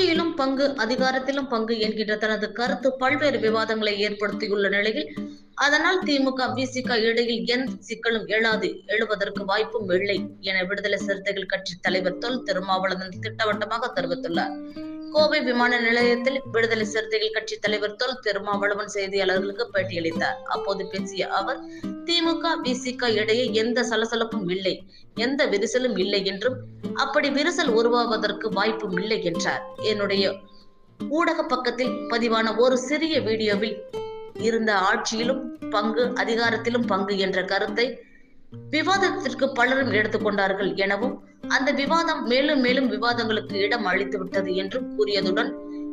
ஆட்சியிலும் பங்கு அதிகாரத்திலும் பங்கு என்கின்ற தனது கருத்து பல்வேறு விவாதங்களை ஏற்படுத்தியுள்ள நிலையில் அதனால் திமுக விசிக இடையில் எந்த சிக்கலும் எழாது எழுவதற்கு வாய்ப்பும் இல்லை என விடுதலை சிறுத்தைகள் கட்சி தலைவர் தொல் திருமாவளவன் திட்டவட்டமாக தெரிவித்துள்ளார். கோவை விமான நிலையத்தில் விடுதலை சிறுத்தைகள் கட்சி தலைவர் தொல் திருமாவளவன் செய்தியாளர்களுக்கு பேட்டியளித்தார். அப்போது பேசிய அவர் திமுக விசிக இடையே எந்த சலசலப்பும் இல்லை. எந்த விரிசலும் இல்லை என்றும் அப்படி விரிசல் உருவாவதற்கு வாய்ப்பும் இல்லை என்றார். என்னுடைய ஊடக பக்கத்தில் பதிவான ஒரு சிறிய வீடியோவில் இருந்த ஆட்சியிலும் பங்கு அதிகாரத்திலும் பங்கு என்ற கருத்தை விவாதத்திற்கு பலரும் எடுத்துக்கொண்டார்கள் எனவும் அந்த விவாதம் மேலும் மேலும் விவாதங்களுக்கு இடம் அளித்து விட்டது என்றும் கூறியதுடன்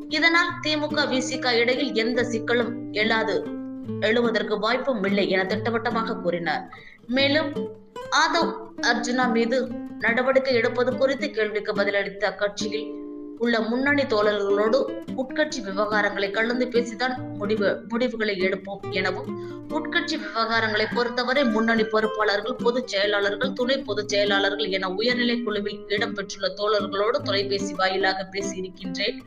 இதனால் திமுக விசிக இடையில் எந்த சிக்கலும் எழாது எழுவதற்கு வாய்ப்பும் இல்லை என திட்டவட்டமாக கூறினார். மேலும் ஆதவ் அர்ஜுனா மீது நடவடிக்கை எடுப்பது குறித்து கேள்விக்கு பதிலளித்த அக்கட்சியில் உள்ள முன்னணி தோழர்களோடு உட்கட்சி விவகாரங்களை கலந்து பேசிதான் முடிவு முடிவுகளை எடுப்போம் எனவும் உட்கட்சி விவகாரங்களை பொறுத்தவரை முன்னணி பொறுப்பாளர்கள் பொதுச் செயலாளர்கள் துணை பொதுச் செயலாளர்கள் என உயர்நிலை குழுவில் இடம்பெற்றுள்ள தோழர்களோடு தொலைபேசி வாயிலாக பேசியிருக்கின்றேன்.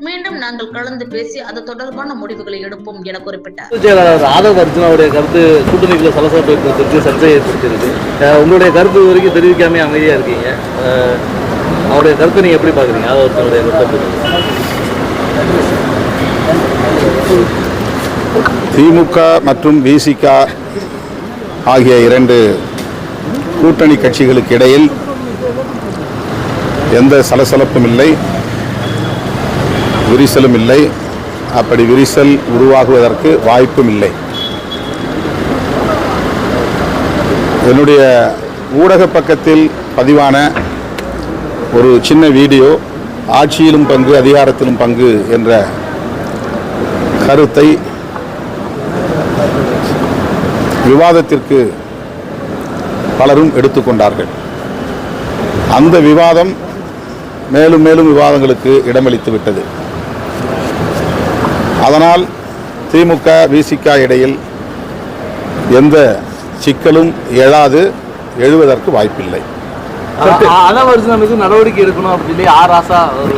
மீண்டும் நாங்கள் கலந்து பேசி அது தொடர்பான முடிவுகளை எடுப்போம் என குறிப்பிட்டார். ஆதவ் அர்ஜுனாவுடைய கருத்து கூட்டணிக்குள்ள சலசலப்பை ஏற்படுத்திருக்கு சர்ச்சை ஏற்படுத்தியிருக்கு. உங்களுடைய கருத்து வரைக்கும் தெரிவிக்காம அமைதியா இருக்கீங்க. அவருடைய கருத்தை நீங்க எப்படி பார்க்குறீங்க? ஆதவ் ஒருத்தருடைய கருத்தை திமுக மற்றும் விசிக ஆகிய இரண்டு கூட்டணி கட்சிகளுக்கு இடையில் எந்த சலசலப்பும் இல்லை விரிசலும் இல்லை. அப்படி விரிசல் உருவாகுவதற்கு வாய்ப்பும் இல்லை. என்னுடைய ஊடக பக்கத்தில் பதிவான ஒரு சின்ன வீடியோ ஆட்சியிலும் பங்கு அதிகாரத்திலும் பங்கு என்ற கருத்தை விவாதத்திற்கு பலரும் எடுத்துக்கொண்டார்கள். அந்த விவாதம் மேலும் மேலும் விவாதங்களுக்கு இடமளித்து விட்டது. அதனால் திமுக விசிக இடையில் எந்த சிக்கலும் எழாது எழுவதற்கு வாய்ப்பில்லை. அர்ஜுனா மீது நடவடிக்கை எடுக்கணும் அப்படின்னு சொல்லி ஆர் ஆசா ஒரு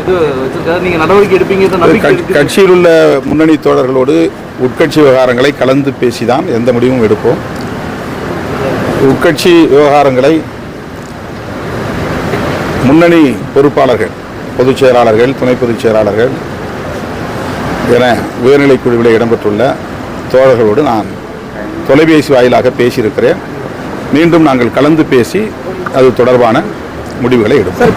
இது- வச்சிருக்காரு. நீங்க நடவடிக்கை எடுப்பீங்க கட்சியில் உள்ள முன்னணி தோழர்களோடு உட்கட்சி விவகாரங்களை கலந்து பேசிதான் எந்த முடிவும் எடுப்போம். உட்கட்சி விவகாரங்களை முன்னணி பொறுப்பாளர்கள் பொதுச் செயலாளர்கள் துணை பொதுச் செயலாளர்கள் என உயர்நிலைக் குழுவில் இடம்பெற்றுள்ள தோழர்களோடு நான் தொலைபேசி வாயிலாக பேசியிருக்கிறேன். மீண்டும் நாங்கள் கலந்து பேசி அது தொடர்பான முடிவுகளை எடுப்போம்.